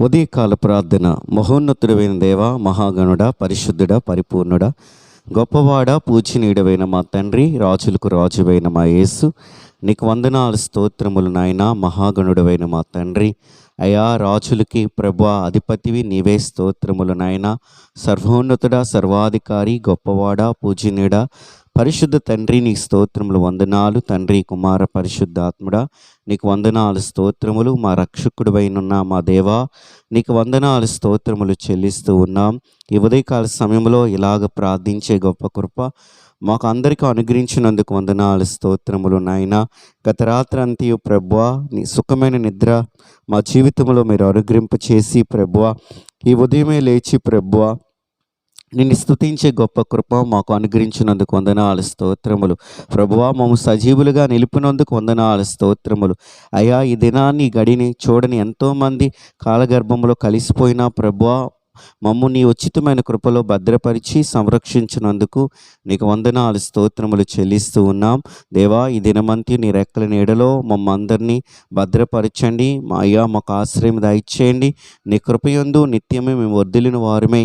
ఉదయకాల ప్రార్థన. మహోన్నతుడైన దేవ మహాగణుడ పరిశుద్ధుడ పరిపూర్ణుడ గొప్పవాడ పూజనీయుడవైన మా తండ్రి రాజులకు రాజువైన మా యేసు నీకు వందనాలు స్తోత్రములు నాయన మహాగణుడవైన మా తండ్రి. అయా రాజులకి ప్రభు అధిపతివి నీవే స్తోత్రములు నాయన. సర్వోన్నతుడ సర్వాధికారి గొప్పవాడ పూజనీయుడ పరిశుద్ధ తండ్రి నీ స్తోత్రములు. వందనాలు తండ్రి కుమార పరిశుద్ధాత్ముడా. నీకు వందనాలు స్తోత్రములు. మా రక్షకుడువైనున్న మా దేవా నీకు వందనాలు స్తోత్రములు చెల్లిస్తూ ఉన్నాం. ఈ ఉదయకాల సమయంలో ఇలాగ ప్రార్థించే గొప్ప కృప మాకు అందరికీ అనుగ్రహించినందుకు వందనాలు స్తోత్రములు నాయన. గత రాత్రి అంతయు ప్రభువా నీ సుఖమైన నిద్ర మా జీవితంలో మీరు అనుగ్రహింప చేసి ప్రభువా ఈ ఉదయమే లేచి ప్రభువా నిన్ను స్తుతించే గొప్ప కృప మాకు అనుగ్రహించినందుకు వందనాలు స్తోత్రములు. ప్రభువా మమ్మ సజీవులుగా నిలిపినందుకు వందనాలు స్తోత్రములు. అయ్యా ఈ దినాన్ని గడిని చూడని ఎంతోమంది కాలగర్భంలో కలిసిపోయిన ప్రభువా మమ్ము నీ ఉచితమైన కృపలో భద్రపరిచి సంరక్షించినందుకు నీకు వందనాలు స్తోత్రములు చెల్లిస్తూ ఉన్నాం. దేవా ఈ దినమంతి నీ రెక్కల నీడలో మమ్మందరినీ భద్రపరచండి. మా అయ్యా మాకు ఆశ్రయం దయచేయండి. నీ కృపయందు నిత్యమే మేము వర్ధిలిన వారమే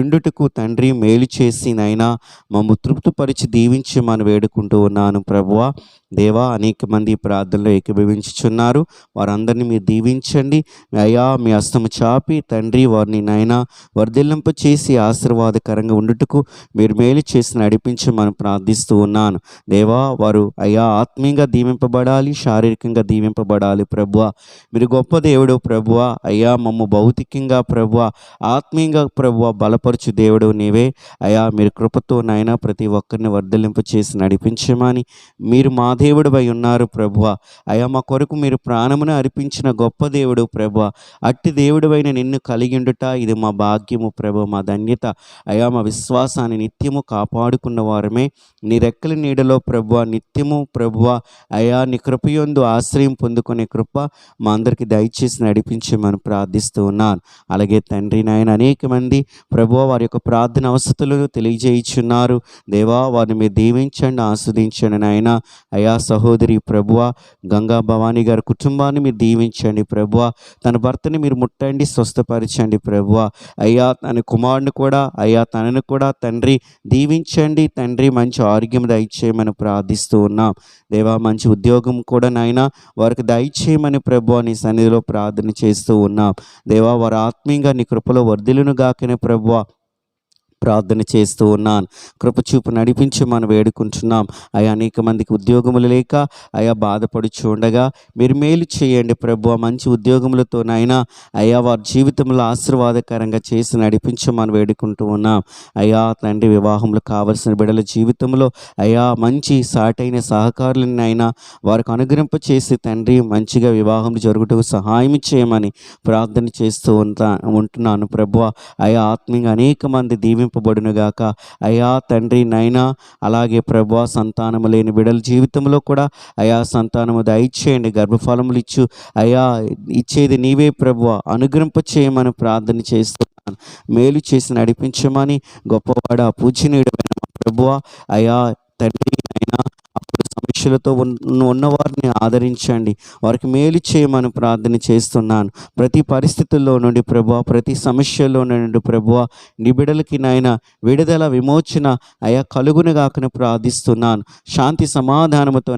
ఇండుటకు తండ్రి మేలు చేసి నైనా మమ్ము తృప్తిపరిచి దీవించి మనం వేడుకుంటూ ఉన్నాను ప్రభువా. దేవా అనేక మంది ప్రార్థనలో ఏకీభవించుచున్నారు. వారందరినీ మీరు దీవించండి. అయ్యా మీ హస్తము చాపి తండ్రి వారిని నాయన వర్ధిల్లింపు చేసి ఆశీర్వాదకరంగా ఉండుటకు మీరు మేలు చేసి నడిపించి మనం ప్రార్థిస్తూ ఉన్నాను. దేవా వారు అయ్యా ఆత్మీయంగా దీవింపబడాలి శారీరకంగా దీవింపబడాలి ప్రభువ. మీరు గొప్ప దేవుడు ప్రభువ. అయ్యా మమ్మ భౌతికంగా ప్రభువ. ఆత్మీయంగా ప్రభువ బలపరచు దేవుడు నీవే. అయ్యా మీరు కృపతో నాయన ప్రతి ఒక్కరిని వర్ధలింప చేసి నడిపించమని మీరు మా దేవుడు ఉన్నారు ప్రభువ. అయ్యా మా కొరకు మీరు ప్రాణమును అర్పించిన గొప్ప దేవుడు ప్రభువ. అట్టి దేవుడవైన నిన్ను కలిగిండుట ఇది మా భాగ్యము ప్రభు మా ధన్యత. అయ్యా మా విశ్వాసాన్ని నిత్యము కాపాడుకున్న వారమే. నీ రెక్కల నీడలో ప్రభువ నిత్యము ప్రభువ. అయ్యా నీ కృపయందు ఆశ్రయం పొందుకునే కృప మా అందరికి దయచేసి నడిపించమని ప్రార్థిస్తూ ఉన్నాను. అలాగే తండ్రి నాయన అనేక మంది ప్రభువ వారి యొక్క ప్రార్థన అవసతులను తెలియజేయుచున్నారు. దేవా వారిని మీరు దీవించండి ఆస్వాదించండి నాయన. బిడ్డ సహోదరి ప్రభువ గంగా భవానీ గారి కుటుంబాన్ని మీరు దీవించండి ప్రభువ. తన భర్తని మీరు ముట్టండి స్వస్థపరచండి ప్రభువ. అయ్యా తన కుమారుని కూడా అయ్యా తనను కూడా తండ్రి దీవించండి. తండ్రి మంచి ఆరోగ్యం దయచేయమని ప్రార్థిస్తూ ఉన్నాం. దేవా మంచి ఉద్యోగం కూడా నాయన వారికి దయచేయమని ప్రభు నీ సన్నిధిలో ప్రార్థన చేస్తూ ఉన్నాం. దేవా వారు ఆత్మీయంగా నీ కృపలో వర్ధిలును గాకనే ప్రభువ. ప్రార్థన చేస్తూ ఉన్నాను. కృపచూపు నడిపించి మనం వేడుకుంటున్నాం. అయా అనేక మందికి ఉద్యోగములు లేక అయా బాధపడుచు ఉండగా మీరు మేలు చేయండి ప్రభు. మంచి ఉద్యోగములతోనైనా అయా వారి జీవితంలో ఆశీర్వాదకరంగా చేసి నడిపించి మనం వేడుకుంటూ ఉన్నాం. అయా తండ్రి వివాహంలో కావలసిన బిడల జీవితంలో అయా మంచి సాటైన సహకారులని అయినా వారికి అనుగ్రహింప చేసి తండ్రి మంచిగా వివాహం జరుగుటకు సహాయం చేయమని ప్రార్థన చేస్తూ ఉంటా ఉంటున్నాను ప్రభు. అయా ఆత్మీయంగా అనేక మంది గాక అయా తండ్రి నైనా అలాగే ప్రభు సంతానము లేని బిడల జీవితంలో కూడా అయా సంతానము దయచేయండి గర్భఫలములు ఇచ్చు. అయా ఇచ్చేది నీవే ప్రభు అనుగ్రహింప చేయమని ప్రార్థన చేస్తున్నాను. మేలు చేసి నడిపించమని గొప్పవాడ పూజనీయుడమైన ప్రభువ అయా తండ్రి సమస్యలతో ఉన్న ఉన్నవారిని ఆదరించండి. వారికి మేలు చేయమని ప్రార్థన చేస్తున్నాను. ప్రతి పరిస్థితుల్లో నుండి ప్రభు ప్రతి సమస్యల్లో నుండి ప్రభు నిబిడలకి నాయన విడుదల విమోచన అయా కలుగును గాకని ప్రార్థిస్తున్నాను. శాంతి సమాధానముతో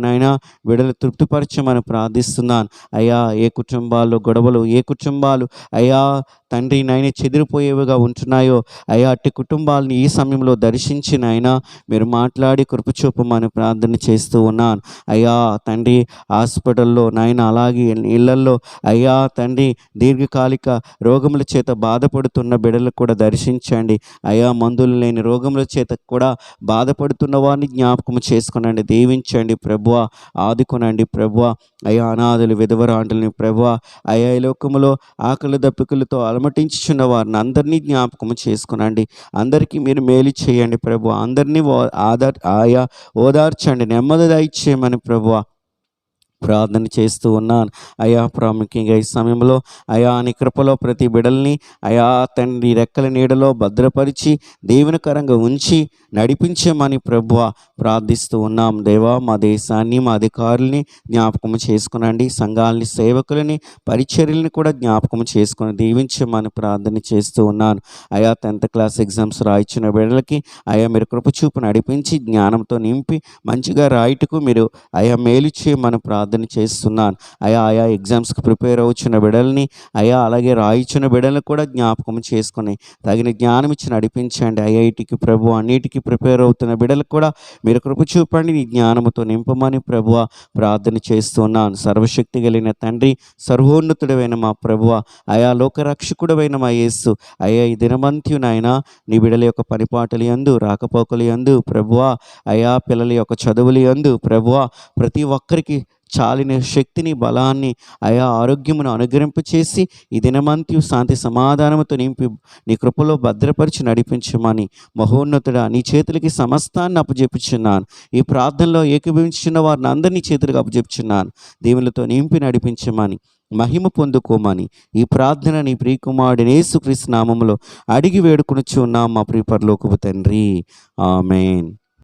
విడుదల తృప్తిపరచమని ప్రార్థిస్తున్నాను. అయ్యా ఏ కుటుంబాల్లో గొడవలు ఏ కుటుంబాలు అయ్యా తండ్రి నాయన చెదిరిపోయేవిగా ఉంటున్నాయో అయ్యా అట్టి కుటుంబాలని ఈ సమయంలో దర్శించి నాయన మీరు మాట్లాడి కృపచూపమని ప్రార్థన చేస్తూ ఉన్నాను. అయ్యా తండ్రి హాస్పిటల్లో నాయన అలాగే ఇళ్ళల్లో అయ్యా తండ్రి దీర్ఘకాలిక రోగముల చేత బాధపడుతున్న బిడ్డలకు కూడా దర్శించండి. అయ్యా మందులు లేని రోగముల చేత కూడా బాధపడుతున్న వారిని జ్ఞాపకం చేసుకునండి దీవించండి ప్రభువ ఆదుకునండి ప్రభువ. అయ్యా అనాథులు విధవరాంటులని ప్రభువ. అయ్యా ఈ లోకములో ఆకలి దప్పికలతో అలమటించుచున్న వారిని అందరినీ జ్ఞాపకం చేసుకునండి. అందరికీ మీరు మేలు చేయండి ప్రభు. అందరినీ ఓ- ఆధార్ ఆయా ఓదార్చండి. నెమ్మది దయచేయమని ప్రభు. ప్రార్థన చేస్తూ ఉన్నాను. అయా ప్రాముఖ్యంగా ఈ సమయంలో అయా నీ కృపలో ప్రతి బిడల్ని అయా తండ్రి రెక్కల నీడలో భద్రపరిచి దేవునికరంగా ఉంచి నడిపించమని ప్రభువ ప్రార్థిస్తూ ఉన్నాం. దేవా మా దేశాన్ని మా అధికారుల్ని జ్ఞాపకం చేసుకునండి. సంఘాలని సేవకులని పరిచర్యల్ని కూడా జ్ఞాపకం చేసుకుని దీవించమని ప్రార్థన చేస్తూ ఉన్నాను. అయా టెన్త్ క్లాస్ ఎగ్జామ్స్ రాయించిన బిడ్డలకి అయా మీరు కృపచూపు నడిపించి జ్ఞానంతో నింపి మంచిగా రాయటకు మీరు అయా మేలు చేయమని ప్రార్థన ప్రార్థన చేస్తున్నాను. అయా ఆయా ఎగ్జామ్స్కి ప్రిపేర్ అవుతున్న బిడ్డల్ని అయా అలాగే రాయిచున్న బిడ్డలను కూడా జ్ఞాపకం చేసుకుని తగిన జ్ఞానం ఇచ్చి నడిపించండి ఐఐటికి ప్రభు అన్నిటికీ ప్రిపేర్ అవుతున్న బిడ్డలకు కూడా మీరు కృప చూపండి నీ జ్ఞానముతో నింపమని ప్రభువ ప్రార్థన చేస్తున్నాను. సర్వశక్తి కలిగిన తండ్రి సర్వోన్నతుడైన మా ప్రభువ అయా లోకరక్షకుడమైన మా యేసు అయా ఈ దినమంత్యు నాయన నీ బిడల యొక్క పనిపాటలు యందు రాకపోకలు యందు ప్రభువ అయా పిల్లల యొక్క చదువులు యందు ప్రభువ ప్రతి ఒక్కరికి చాలిన శక్తిని బలాన్ని అయా ఆరోగ్యమును అనుగ్రహింప చేసి ఈ దినమంత్యు శాంతి సమాధానముతో నింపి నీ కృపలో భద్రపరిచి నడిపించమని మహోన్నతుడా నీ చేతులకి సమస్తాన్ని అప్పజెప్పుచున్నాను ఈ ప్రార్థనలో ఏకీభవించిన వారిని అందరినీ చేతులకు అప్పజెప్పుచున్నాను. దేవులతో నింపి నడిపించమని మహిమ పొందుకోమని ఈ ప్రార్థన నీ ప్రియకుమారుడి యేసుక్రీస్తు నామములో అడిగి వేడుకొనుచున్నాం మా ప్రియపరలోకపు తండ్రి. ఆమెన్.